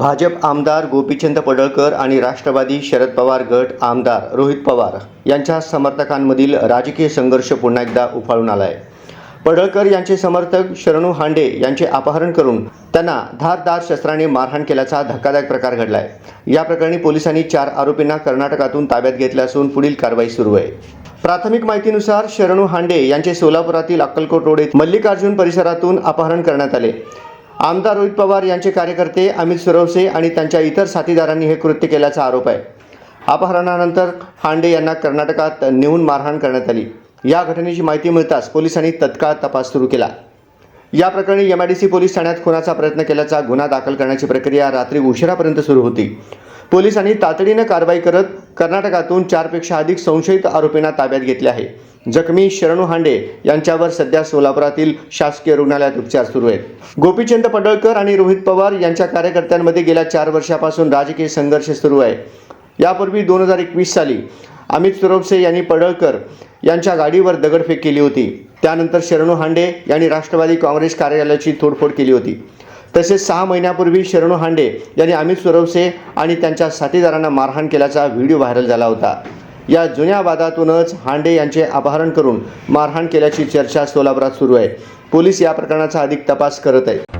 भाजप आमदार गोपीचंद पडळकर आणि राष्ट्रवादी शरद पवार गट आमदार रोहित पवार यांच्या समर्थकांमधील राजकीय संघर्ष पुन्हा एकदा उफाळून आलाय. पडळकर यांचे समर्थक शरणू हांडे यांचे अपहरण करून त्यांना धारदार शस्त्राने मारहाण केल्याचा धक्कादायक प्रकार घडलाय. या प्रकरणी पोलिसांनी चार आरोपींना कर्नाटकातून ताब्यात घेतले असून पुढील कारवाई सुरू आहे. प्राथमिक माहितीनुसार शरणू हांडे यांचे सोलापुरातील अक्कलकोट रोड येथे मल्लिकार्जुन परिसरातून अपहरण करण्यात आले. आमदार रोहित पवार यांचे कार्यकर्ते अमित सुरवसे आणि त्यांच्या इतर साथीदारांनी हे कृत्य केल्याचा आरोप आहे. अपहरणानंतर हांडे यांना कर्नाटकात नेऊन मारहाण करण्यात आली. या घटनेची माहिती मिळताच पोलिसांनी तत्काळ तपास सुरू केला. या प्रकरणी M I D C police ठाण्यात खुनाचा प्रयत्न केल्याचा गुन्हा दाखल करण्याची प्रक्रिया रात्री उशिरापर्यंत सुरू होती. पोलिसांनी तातडीनं कारवाई करत कर्नाटकातून चारपेक्षा अधिक संशयित आरोपींना ताब्यात घेतले आहे. जखमी शरणू हांडे यांच्यावर सध्या सोलापुरातील शासकीय रुग्णालयात उपचार सुरू आहेत. गोपीचंद पडळकर आणि रोहित पवार यांच्या कार्यकर्त्यांमध्ये गेल्या चार वर्षापासून राजकीय संघर्ष सुरू आहे. यापूर्वी दोन हजार एकवीस साली अमित सुरवसे यांनी पडळकर यांच्या गाडीवर दगडफेक केली होती. त्यानंतर शरणू हांडे यांनी राष्ट्रवादी काँग्रेस कार्यालयाची तोडफोड केली होती. तसेच सहा महिन्यापूर्वी शरणू हांडे यांनी अमित सुरवसे आणि त्यांच्या साथीदारांना मारहाण केल्याचा व्हिडिओ व्हायरल झाला होता. या जुन्या वादातूनच हांडे यांचे अपहरण करून मारहाण केल्याची चर्चा सोलापुरात सुरू आहे. पोलीस या प्रकरणाचा अधिक तपास करत आहे